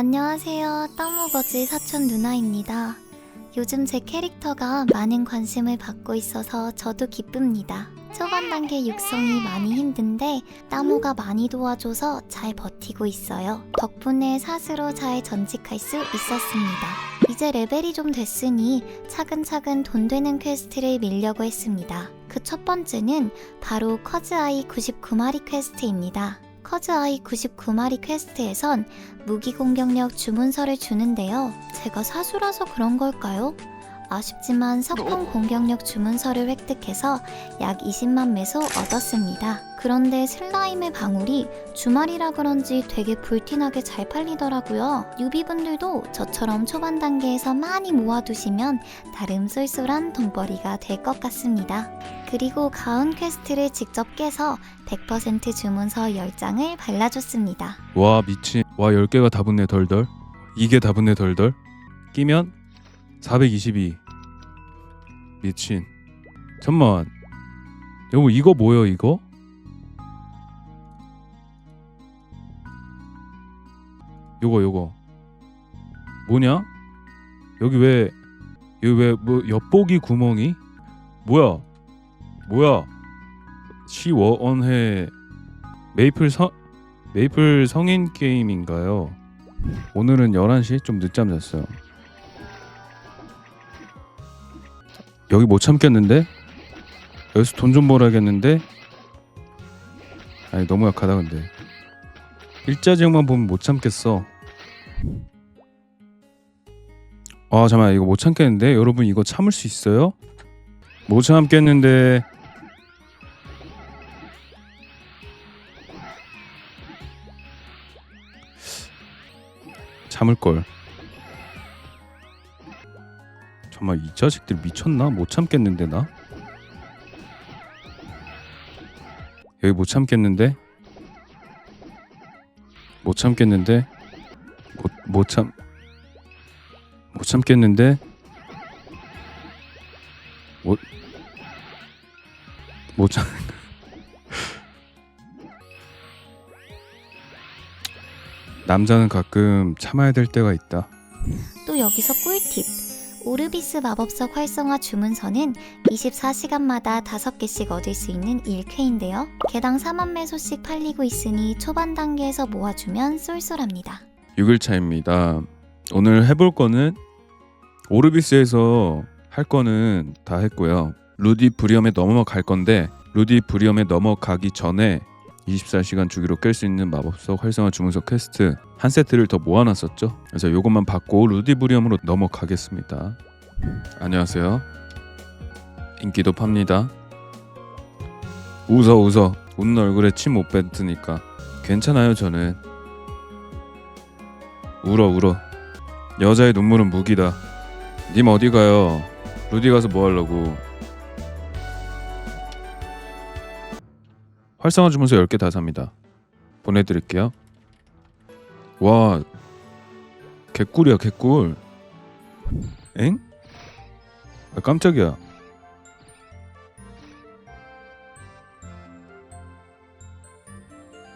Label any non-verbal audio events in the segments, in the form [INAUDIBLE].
안녕하세요. 떠무거지 사촌 누나입니다. 요즘 제 캐릭터가 많은 관심을 받고 있어서 저도 기쁩니다. 초반 단계 육성이 많이 힘든데 따모가 많이 도와줘서 잘 버티고 있어요. 덕분에 사스로 잘 전직할 수 있었습니다. 이제 레벨이 좀 됐으니 차근차근 돈 되는 퀘스트를 밀려고 했습니다. 그 첫 번째는 바로 커즈아이 99마리 퀘스트입니다. 커즈아이 99마리 퀘스트에선 무기 공격력 주문서를 주는데요. 제가 사수라서 그런 걸까요? 아쉽지만 석궁 공격력 주문서를 획득해서 약 20만 매소 얻었습니다. 그런데 슬라임의 방울이 주말이라 그런지 되게 불티나게 잘 팔리더라고요. 유비분들도 저처럼 초반 단계에서 많이 모아두시면 다름 쏠쏠한 돈벌이가 될 것 같습니다. 그리고 가운 퀘스트를 직접 깨서 100% 주문서 10장을 발라줬습니다. 와 미친 와 10개가 다 붙네 덜덜 이게 다 붙네 덜덜 끼면 422 미친. 잠만. 여보 이거 뭐야 이거? 요거 요거. 뭐냐? 여기 왜 여기 왜뭐 엿보기 구멍이? 뭐야? 뭐야? 시워언해 메이플 서 메이플 성인 게임인가요? 오늘은 11시? 좀 늦잠 잤어요. 여기 못 참겠는데? 여기서 돈 좀 벌어야겠는데? 아니 너무 약하다 근데. 일자 지역만 보면 못 참겠어. 아 잠깐 이거 못 참겠는데? 여러분 이거 참을 수 있어요? 못 참겠는데 참을 걸. 정말 이 자식들 미쳤나? 못 참겠는데 나? 여기 못 참겠는데? 못 참겠는데? 못 못 참. 못 참겠는데? 못. 못 참. [LAUGHS] 남자는 가끔 참아야 될 때가 있다. 또 여기서 꿀팁. 오르비스 마법석 활성화 주문서는 24시간마다 5개씩 얻을 수 있는 1쾌인데요. 개당 4만 매 소씩 팔리고 있으니 초반 단계에서 모아주면 쏠쏠합니다. 6일차입니다. 오늘 해볼 거는 오르비스에서 할 거는 다 했고요. 루디 브리엄에 넘어갈 건데 루디 브리엄에 넘어가기 전에 24시간 주기로 깰 수 있는 마법석 활성화 주문서 퀘스트 한 세트를 더 모아놨었죠. 그래서 이것만 받고 루디 브리엄으로 넘어가겠습니다. 안녕하세요. 인기도 팝니다. 웃어 웃어 웃는 얼굴에 침 못 뱉으니까 괜찮아요 저는 울어 울어 여자의 눈물은 무기다 님 어디 가요 루디 가서 뭐 하려고 활성화 주문서 10개 다 삽니다 보내드릴게요 와 개꿀이야 개꿀 엥? 아, 깜짝이야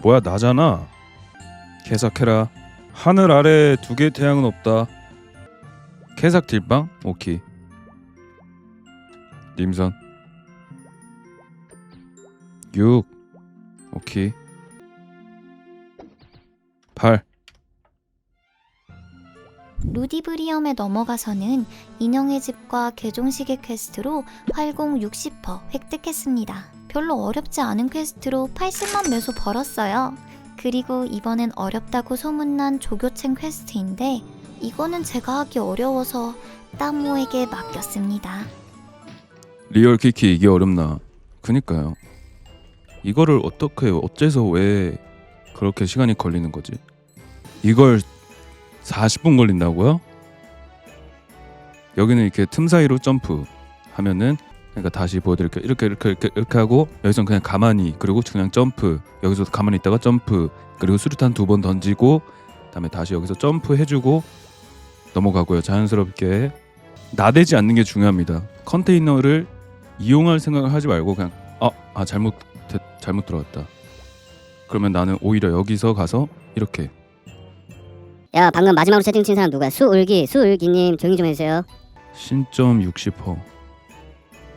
뭐야 나잖아 개삭해라 하늘 아래 두 개의 태양은 없다. 캐삭 딜빵? 오케이. 님선. 6. 오케이. 8. 루디브리엄에 넘어가서는 인형의 집과 개종식의 퀘스트로 활공 60% 획득했습니다. 별로 어렵지 않은 퀘스트로 80만 매소 벌었어요. 그리고 이번엔 어렵다고 소문난 조교생 퀘스트인데 이거는 제가 하기 어려워서 따모에게 맡겼습니다. 리얼 키키 이게 어렵나? 그니까요. 이거를 어떻게 어째서 왜 그렇게 시간이 걸리는 거지? 이걸 40분 걸린다고요? 여기는 이렇게 틈 사이로 점프 하면은 그러니까 다시 보여드릴게요. 이렇게 이렇게 이렇게 이렇게 하고 여기서 그냥 가만히 그리고 그냥 점프 여기서 가만히 있다가 점프 그리고 수류탄 두 번 던지고 그다음에 다시 여기서 점프 해주고 넘어가고요. 자연스럽게 나대지 않는 게 중요합니다. 컨테이너를 이용할 생각을 하지 말고 그냥 아, 아 잘못 됐- 잘못 들어갔다. 그러면 나는 오히려 여기서 가서 이렇게 야 방금 마지막으로 채팅 친 사람 누구야? 수울기 수울기님 조용히 좀 해주세요. 신점 60%.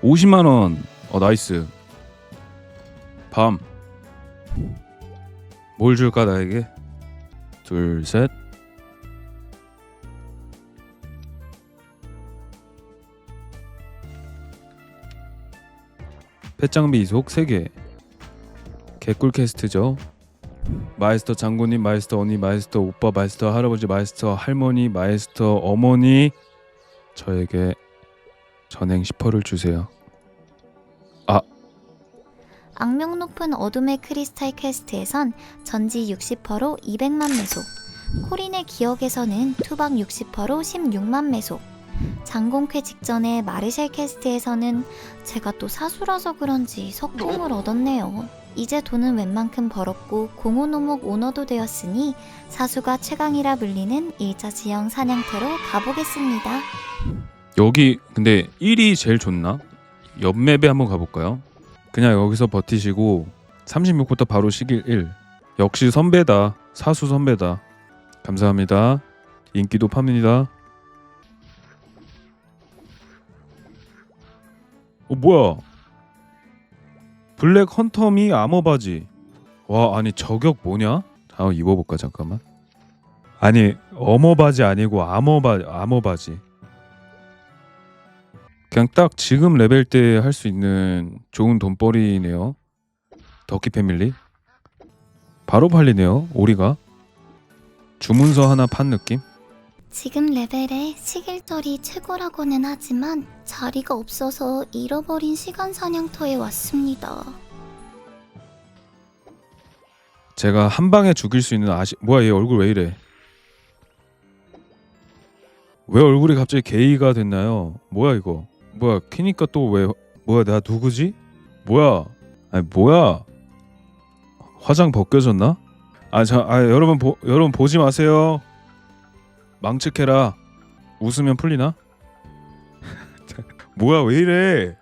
50만 원. 어 나이스. 밤. 뭘 줄까 나에게? 둘 셋. 펫장비 이속 3개. 개꿀 캐스트죠. 마이스터 장군님, 마이스터 언니, 마이스터 오빠, 마이스터 할아버지, 마이스터 할머니, 마이스터 어머니, 저에게 전행 10%를 주세요. 악명 높은 어둠의 크리스탈 퀘스트에선 전지 60%로 200만 매속, 코린의 기억에서는 투박 60%로 16만 매속, 장공쾌 직전의 마르셀 퀘스트에서는 제가 또 사수라서 그런지 석공을 얻었네요. 이제 돈은 웬만큼 벌었고 공호노목 오너도 되었으니 사수가 최강이라 불리는 일자 지형 사냥터로 가보겠습니다. 여기 근데 1이 제일 좋나? 옆맵에 한번 가볼까요? 그냥 여기서 버티시고 36부터 바로 시길 1 역시 선배다 사수 선배다 감사합니다 인기도 팝니다 어 뭐야 블랙 헌터미 아머 바지 와 아니 저격 뭐냐? 한번 입어볼까 잠깐만 아니 어머 바지 아니고 아머 바 아머 바지 그냥 딱 지금 레벨 때 할 수 있는 좋은 돈벌이네요. 덕키 패밀리. 바로 팔리네요. 오리가. 주문서 하나 판 느낌? 지금 레벨에 시길절이 최고라고는 하지만 자리가 없어서 잃어버린 시간 사냥터에 왔습니다. 제가 한 방에 죽일 수 있는 아시 뭐야 얘 얼굴 왜 이래? 왜 얼굴이 갑자기 게이가 됐나요? 뭐야 이거? 뭐야 키니까 또 왜 뭐야 내가 누구지? 뭐야? 아니 뭐야? 화장 벗겨졌나? 아, 자, 아 여러분 보, 여러분 보지 마세요. 망측해라. 웃으면 풀리나? [LAUGHS] 뭐야 왜 이래?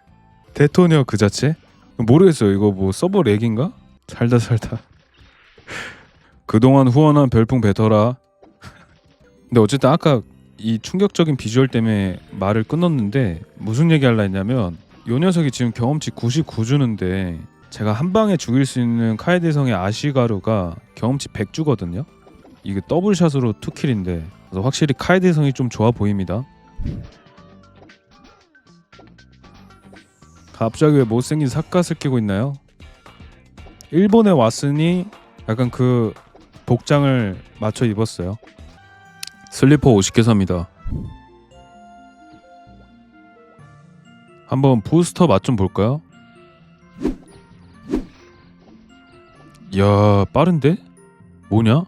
데토니어 그 자체? 모르겠어요. 이거 뭐 서버 렉인가? 살다 살다. [LAUGHS] 그동안 후원한 별풍 뱉어라. [LAUGHS] 근데 어쨌든 아까 이 충격적인 비주얼 때문에 말을 끊었는데 무슨 얘기 할라 했냐면 요 녀석이 지금 경험치 99 주는데 제가 한 방에 죽일 수 있는 카에데성의 아시가루가 경험치 100 주거든요. 이게 더블샷으로 투킬인데 그래서 확실히 카에데성이 좀 좋아 보입니다. 갑자기 왜 못생긴 삿갓을 끼고 있나요? 일본에 왔으니 약간 그 복장을 맞춰 입었어요. 슬리퍼 50개 삽니다. 한번 부스터 맛 좀 볼까요? 야 빠른데? 뭐냐?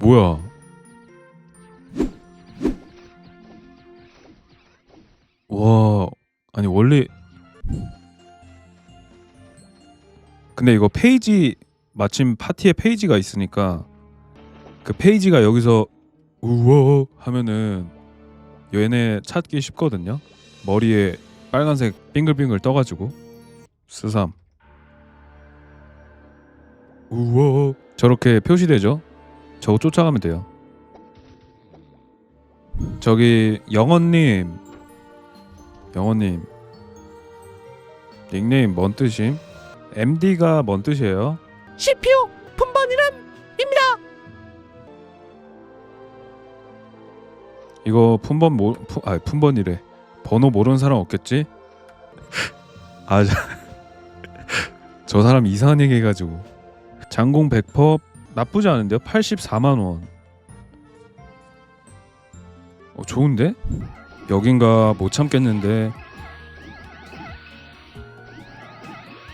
뭐야? 와 아니 원래 근데 이거 페이지 마침 파티에 페이지가 있으니까 그 페이지가 여기서 우와 하면은 얘네 찾기 쉽거든요. 머리에 빨간색 빙글빙글 떠가지고 스삼 우와 저렇게 표시되죠. 저거 쫓아가면 돼요. 저기 영원님 영원님 닉네임 뭔 뜻임? MD가 뭔 뜻이에요? CPU 품번이란입니다. 이거 품번 모, 푸, 아 품번이래. 번호 모르는 사람 없겠지? [LAUGHS] 아, 저, [LAUGHS] 저 사람 이상한 얘기 해가지고 장공 100% 나쁘지 않은데요? 84만 원. 어 좋은데? 여긴가 못 참겠는데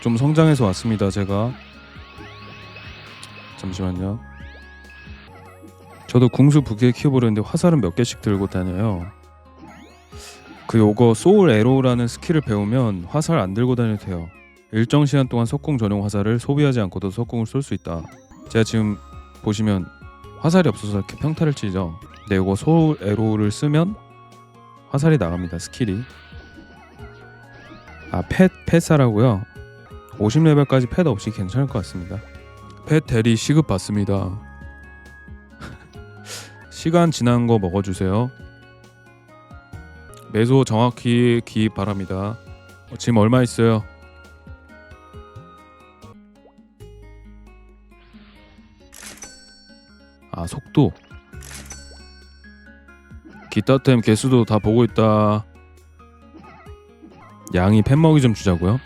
좀 성장해서 왔습니다 제가 잠시만요. 저도 궁수 부기에 키워보려는데 화살은 몇 개씩 들고 다녀요. 그 요거 소울 에로우라는 스킬을 배우면 화살 안 들고 다녀도 돼요. 일정 시간 동안 석궁 전용 화살을 소비하지 않고도 석궁을 쏠 수 있다. 제가 지금 보시면 화살이 없어서 이렇게 평타를 치죠. 근데 요거 소울 에로우를 쓰면 화살이 나갑니다. 스킬이. 아, 펫, 펫사라고요? 50레벨까지 펫 없이 괜찮을 것 같습니다. 펫 대리 시급 받습니다. [LAUGHS] 시간 지난 거 먹어주세요. 매소 정확히 기입 바랍니다. 어, 지금 얼마 있어요? 아 속도? 기타템 개수도 다 보고 있다. 양이 팬먹이 좀 주자고요?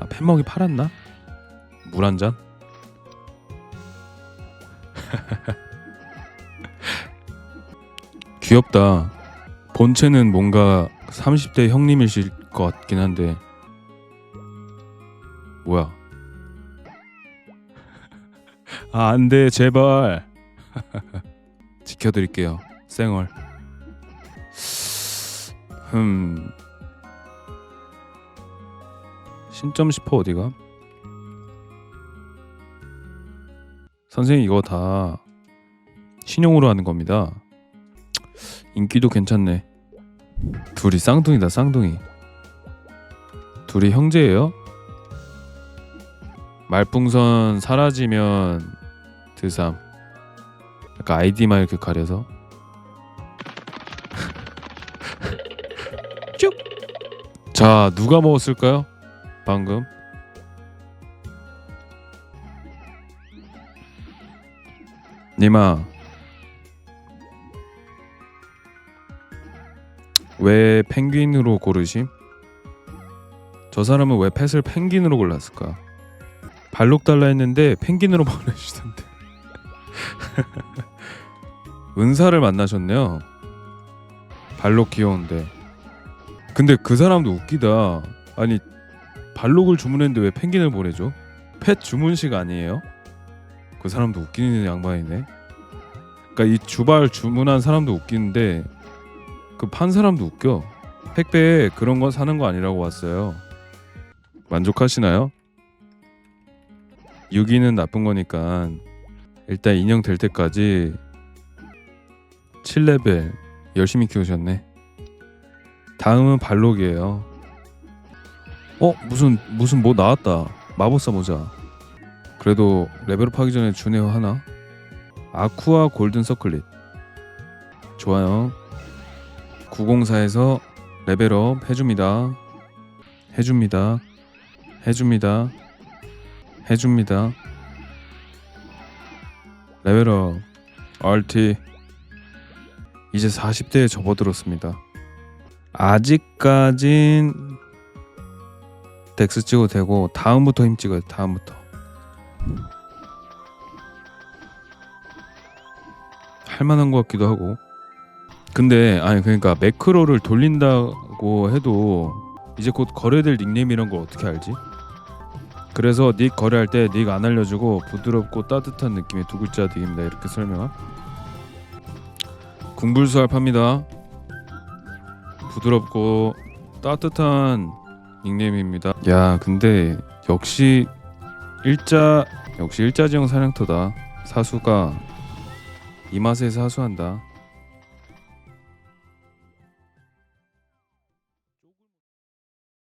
아 팬먹이 팔았나? 물 한 잔? [LAUGHS] 귀엽다. 본체는 뭔가 30대 형님이실 것 같긴 한데. 뭐야? [LAUGHS] 아 안돼 제발 [LAUGHS] 지켜드릴게요 쌩얼. 흠. 신점 10% 어디가? 선생님 이거 다 신용으로 하는 겁니다. 인기도 괜찮네. 둘이 쌍둥이다 쌍둥이. 둘이 형제예요? 말풍선 사라지면 드삼 약간 아이디만 이렇게 가려서 [LAUGHS] 쭉. 자 누가 먹었을까요? 방금 니마 왜 펭귄으로 고르심? 저 사람은 왜 펫을 펭귄으로 골랐을까? 발록 달라 했는데 펭귄으로 [LAUGHS] 보내주던데 [LAUGHS] 은사를 만나셨네요. 발록 귀여운데. 근데 그 사람도 웃기다. 아니 발록을 주문했는데 왜 펭귄을 보내줘? 펫 주문식 아니에요? 그 사람도 웃기는 양반이네. 그러니까 이 주발 주문한 사람도 웃기는데 그 판 사람도 웃겨. 택배에 그런 거 사는 거 아니라고 왔어요. 만족하시나요? 유기는 나쁜 거니까 일단 인형 될 때까지 7레벨 열심히 키우셨네. 다음은 발록이에요. 어 무슨 무슨 뭐 나왔다. 마법사 모자. 그래도 레벨업 하기 전에 주네요 하나. 아쿠아 골든 서클릿. 좋아요. 904에서 레벨업 해줍니다. 해줍니다. 해줍니다. 해줍니다. 레벨업 RT 이제 40대에 접어들었습니다. 아직까진 덱스 찍어도 되고 다음부터 힘 찍어요. 다음부터. 할 만한 것 같기도 하고. 근데 아니 그러니까 매크로를 돌린다고 해도 이제 곧 거래될 닉네임 이런 걸 어떻게 알지? 그래서 닉 거래할 때 닉 안 알려주고 부드럽고 따뜻한 느낌의 두 글자 닉입니다. 이렇게 설명한. 궁불수알 팝니다. 부드럽고 따뜻한 닉네임입니다. 야, 근데 역시 일자 역시 일자지형 사냥터다. 사수가 이 맛에 사수한다.